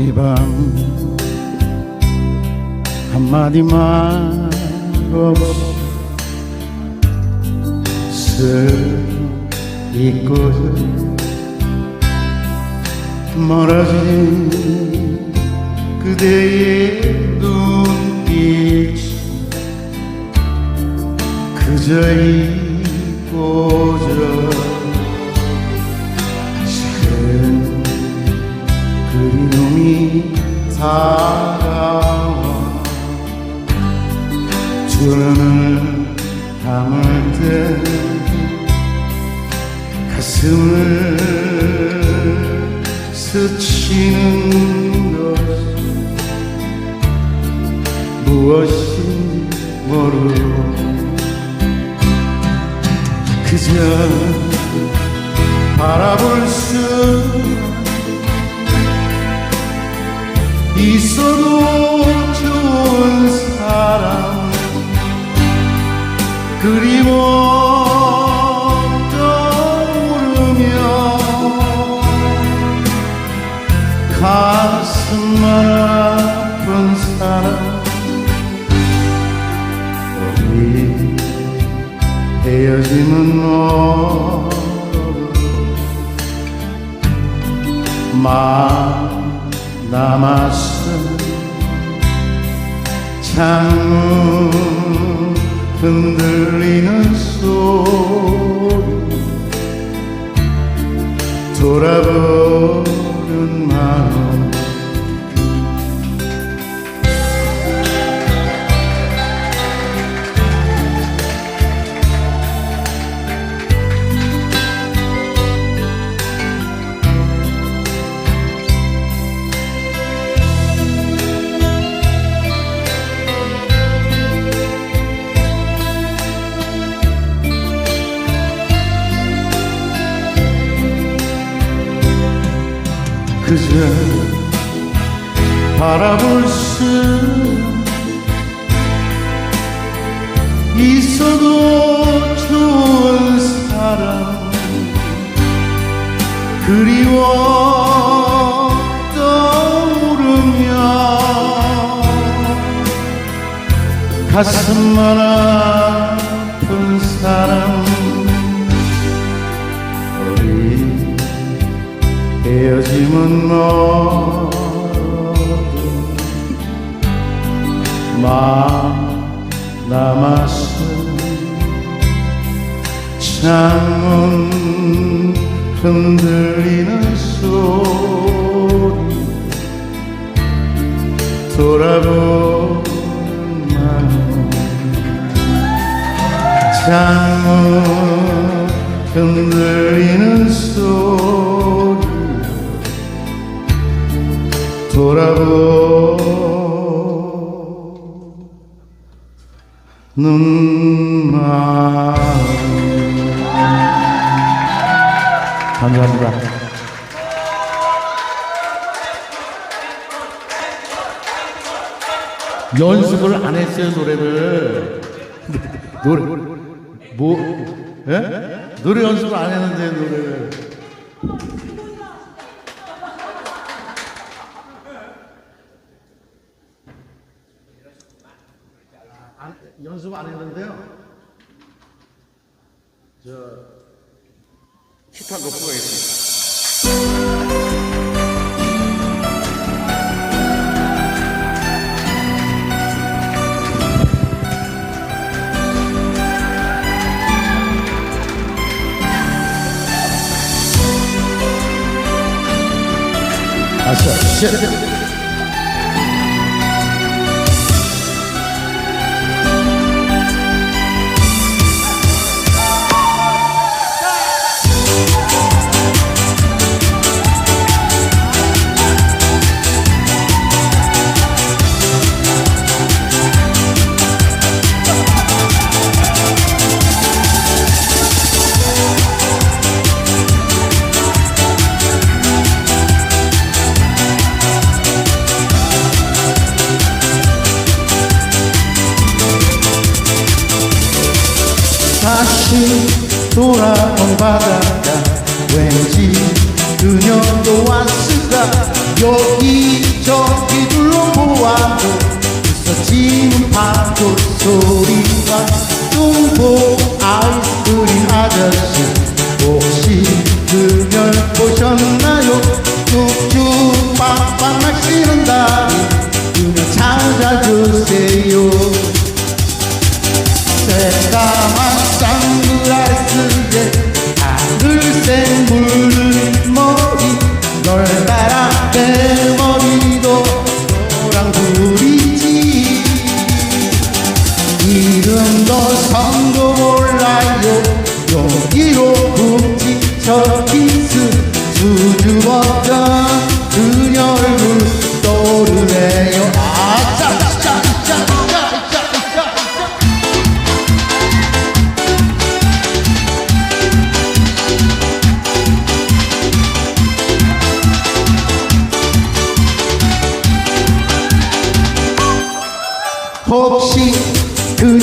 이 밤 한마디 말 없이 슬 잊고 멀어진 그대의 눈빛 그저 잊 두 눈을 감을 때 가슴을 스치는 것 무엇인지 모르고 그저 바라볼 수 있어도 좋은 사람. 그리워 떠오르며 가슴만 아픈 사람. 우리 헤어짐은 멀어도 마음 남았어 창문 흔들리는 소리. 돌아보 그저 바라볼 수 있어도 좋은 사람 그리워 떠오르며 가슴만 아픈 사람 헤어짐은 멀어도 마음 남았어 창문 흔들리는 소리 돌아보는 마음 창문 흔들리는 소리 돌아보는 마음 감사합니다. 연습을 안 했어요 노래를 노래 뭐 예? 노래 연습을 안 했는데 노래를 안, 연습 안 했는데요 저 기타 놓고 가겠습니다. 아싸 셋 돌아온 바닷가 왠지 그녀도 왔을 찬스가 여기저기 둘러보아도 있어지는 파도 소리가 뚱보 아이스크림 아저씨 혹시 그녀 보셨나요? 쭉쭉 빡빡 마시는 다리 그녀 찾아주세요 하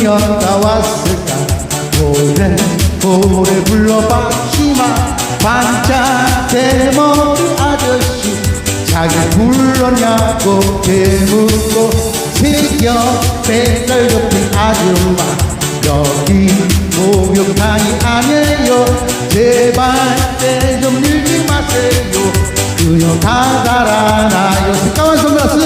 그녀가 왔을까? 노래 노래 불러봤지만 반짝 대머리 아저씨. 자기 불렀냐고 대묻고 새겨 뱃살 좁힌 아줌마. 여기 목욕탕이 아니에요. 제발 때좀 밀지 마세요. 그녀 다 달아나요. 새까만 선글라스.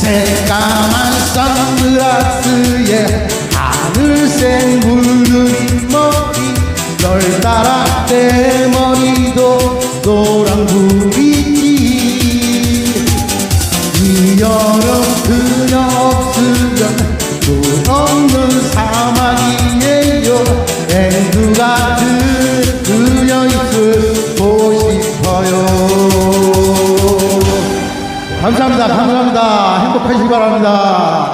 새까만 선글라스에 하늘색 물든 머리 널 따라 내 머리도 노랑불이지 이 여름 그녀 없으면 물 없는 사막이에요 앵두 같은 그녀 있을 보고 싶어요 감사합니다. 감사합니다. 행복하시기 바랍니다.